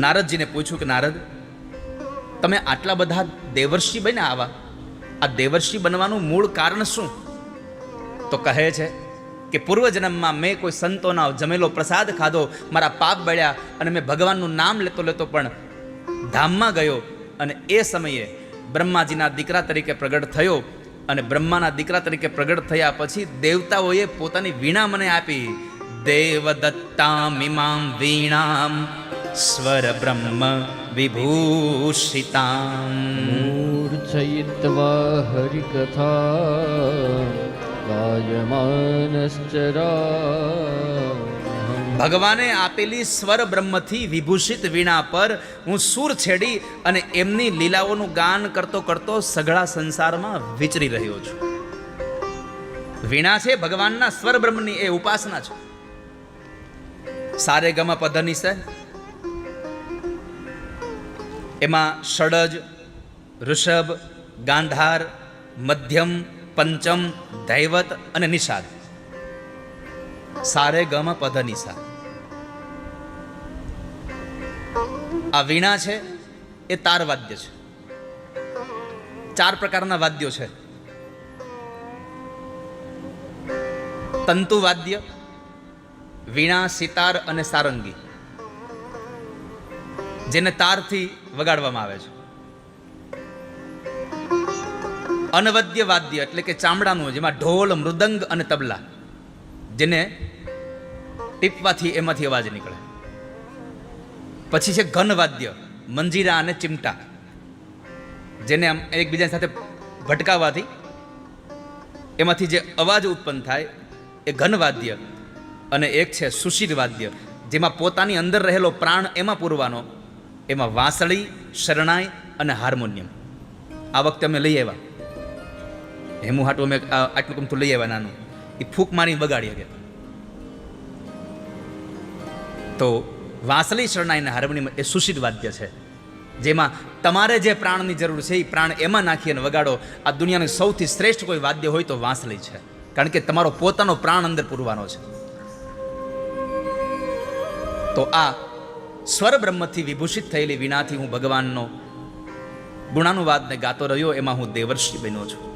નારદજીને પૂછ્યું કે, નારદ, તમે આટલા બધા દેવર્ષિ બન્યા આવા? આ દેવર્ષિ બનવાનું મૂળ કારણ શું? તો કહે છે કે, પૂર્વજન્મમાં મેં કોઈ સંતોના જમેલો પ્રસાદ ખાધો, મારા પાપ બળ્યા અને મેં ભગવાનનું નામ લેતો લેતો પણ ધામમાં ગયો અને એ સમયે બ્રહ્માજીના દીકરા તરીકે પ્રગટ થયો અને બ્રહ્માના દીકરા તરીકે પ્રગટ થયા પછી દેવતાઓએ પોતાની વીણા મને આપી. દેવદત્તામિમામ વીણામ સ્વર બ્રહ્મ વિભૂષિતામ मूर्छयित्वा हरिकथा गायमानश्चरा ભગવાને આપેલી સ્વર બ્રહ્મથી વિભૂષિત વીણા પર હું સૂર છેડી અને એમની લીલાઓનું ગાન કરતો કરતો સઘળા સંસારમાં વિચરી રહ્યો છું વીણા છે ભગવાનના સ્વર બ્રહ્મની એ ઉપાસના છે સારે ગમ પધની છે એમાં ષડજ, ઋષભ, ગાંધાર, મધ્યમ, પંચમ ધૈવત અને નિષાદ. સારે ગમ પધ નિશા આ વીણા છે, એ તાર વાદ્ય છે. ચાર પ્રકારના વાદ્યો છે. તંતુ વાદ્ય, વીણા, સિતાર અને સારંગી. જેને તારથી વગાડવામાં આવે છે. અનવદ્ય વાદ્ય એટલે કે ચામડાનું જેમાં ઢોલ, મૃદંગ અને તબલા, જેને ટીપવાથી એમાંથી અવાજ નીકળે. પછી છે ઘન વાદ્ય, મંજીરા અને ચિમટા, જેને આમ એકબીજા સાથે ભટકાવવાથી એમાંથી જે અવાજ ઉત્પન્ન થાય એ ઘન વાદ્ય અને એક છે સુશીર વાદ્ય, જેમાં પોતાની અંદર રહેલો પ્રાણ એમાં પૂરવાનો એમાં વાંસળી, શરણાઈ અને હાર્મોનિયમ. આ વખતે અમે લઈ આવ્યા. હેમુ હાટું અમે આટલું કમતું લઈ આવ્યા નાનું. એ ફૂંક મારીને બગાડી શકે. તો વાંસળી, શરણાઈ અને હાર્મોનિયમ એ સુશીર વાદ્ય છે. જેમાં તમારે જે પ્રાણની જરૂર છે એ પ્રાણ એમાં નાખી અને વગાડો. આ દુનિયાનું સૌથી શ્રેષ્ઠ કોઈ વાદ્ય હોય તો વાંસળી છે. કારણ કે તમારો પોતાનો પ્રાણ અંદર પૂરવાનો છે. તો આ સ્વર બ્રહ્મથી વિભૂષિત થયેલી વિનાથી હું ભગવાનનો ગુણાનુવાદને ગાતો રહ્યો, એમાં હું દેવર્ષિ બન્યો છું.